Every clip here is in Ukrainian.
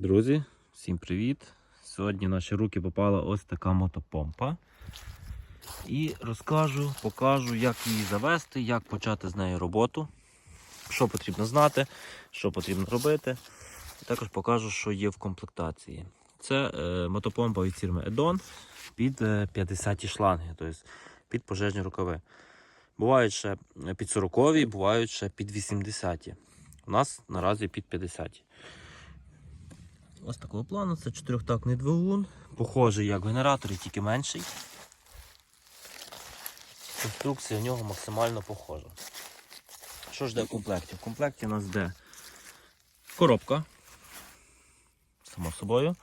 Друзі, всім привіт! Сьогодні в наші руки попала ось така мотопомпа. І розкажу, покажу, як її завести, як почати з нею роботу, що потрібно знати, що потрібно робити. І також покажу, що є в комплектації. Це е, мотопомпа від фірми Edon під е, 50 шланги, тобто під пожежні рукави. Бувають ще під 40, бувають ще під 80. У нас наразі під 50. Ось такого плану, це чотирьохтактний двигун, похожий як генератор, тільки менший. Конструкція в нього максимально похожа. Що ж де в комплекті? В комплекті у нас де коробка, само собою,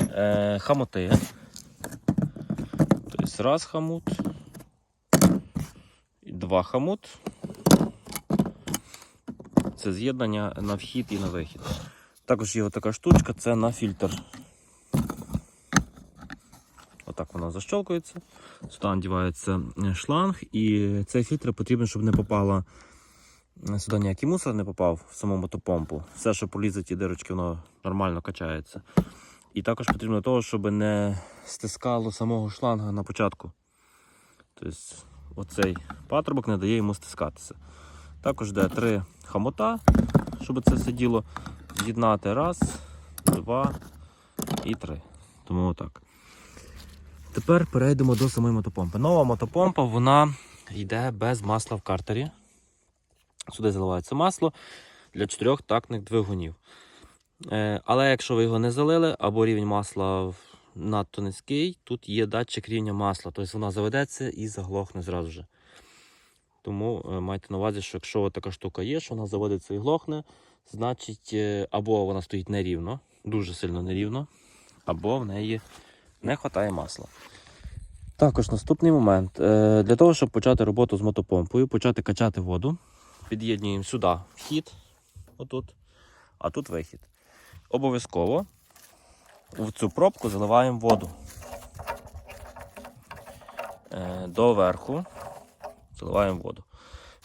е, хамоти. Тобто раз хамут, і два хамут. Це з'єднання на вхід і на вихід. Також є така штучка, це на фільтр. Отак вона защолкується. Сюди надівається шланг, і цей фільтр потрібен, щоб не попала сюди ніякий мусор не попав в саму мотопомпу. Все, що полізе ті дирочки, воно нормально качається. І також потрібно того, щоб не стискало самого шланга на початку. Тобто оцей патрубок не дає йому стискатися. Також йде три хамота, щоб це все діло з'єднати. Раз, два і три. Тому отак. Тепер перейдемо до самої мотопомпи. Нова мотопомпа вона йде без масла в картері. Сюди заливається масло для чотирьох тактних двигунів. Е, Але якщо ви його не залили, або рівень масла надто низький, тут є датчик рівня масла. Тобто вона заведеться і заглохне зразу же. Тому е, майте на увазі, що якщо така штука є, що вона заводиться і глохне, значить е, або вона стоїть нерівно, дуже сильно нерівно, або в неї не вистачає масла. Також наступний момент. Е, Для того, щоб почати роботу з мотопомпою, почати качати воду, під'єднуємо сюди вхід, отут, а тут вихід. Обов'язково в цю пробку заливаємо воду. Е, До верху заливаємо воду.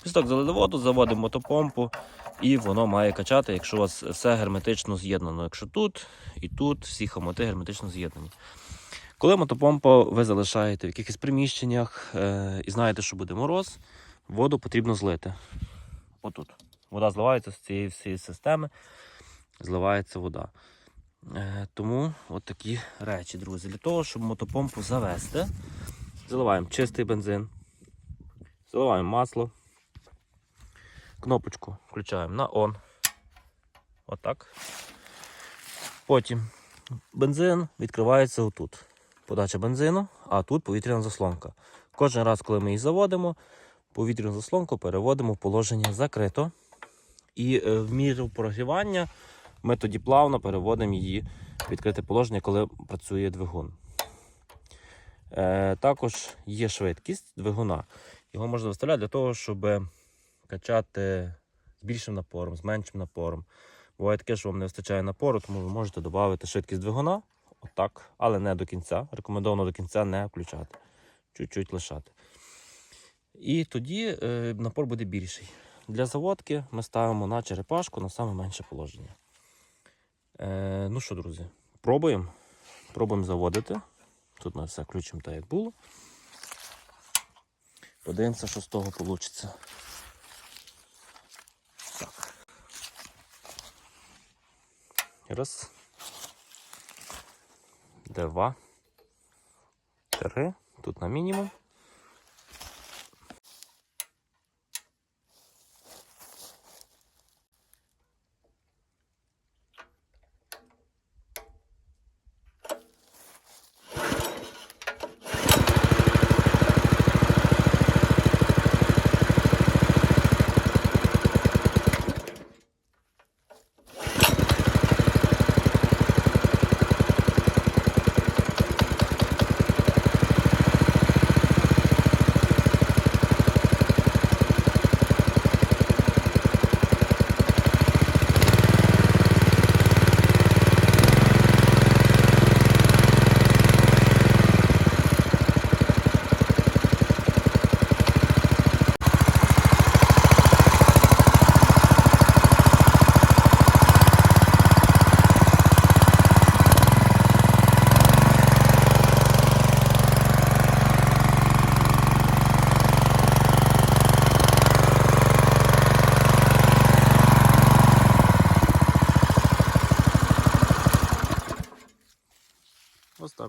Після так залили воду, заводимо мотопомпу і воно має качати, якщо у вас все герметично з'єднано. Якщо тут і тут всі хомоти герметично з'єднані. Коли мотопомпа ви залишаєте в якихось приміщеннях е, і знаєте, що буде мороз, воду потрібно злити. Отут. Вода зливається з цієї всієї системи, зливається вода. Е, тому от такі речі, друзі. Для того, щоб мотопомпу завести, заливаємо чистий бензин, заливаємо масло, кнопочку включаємо на ON. Отак. Потім бензин відкривається отут. Подача бензину, а тут повітряна заслонка. Кожен раз, коли ми її заводимо, повітряну заслонку переводимо в положення закрито. І е, в міру прогрівання ми тоді плавно переводимо її в відкрите положення, коли працює двигун. Е, також є швидкість двигуна. Його можна виставляти для того, щоб качати з більшим напором, з меншим напором. Буває таке, що вам не вистачає напору, тому ви можете додати швидкість двигуна, отак, але не до кінця. Рекомендовано до кінця не включати. Чуть-чуть лишати. І тоді е, напор буде більший. Для заводки ми ставимо на черепашку на саме менше положення. Е, ну що, друзі, пробуємо. Пробуємо заводити. Тут ми все включимо так, як було. Подивимося, що з того вийде. Так. Раз. Два. Три. Тут на мінімум.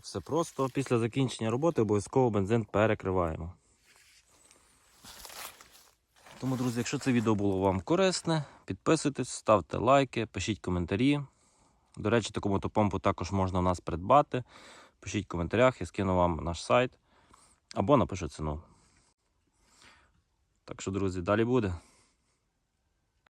Все просто. Після закінчення роботи обов'язково бензин перекриваємо. Тому, друзі, якщо це відео було вам корисне, підписуйтесь, ставте лайки, пишіть коментарі. До речі, таку мотопомпу також можна у нас придбати. Пишіть в коментарях, я скину вам наш сайт або напишу ціну. Так що, друзі, далі буде.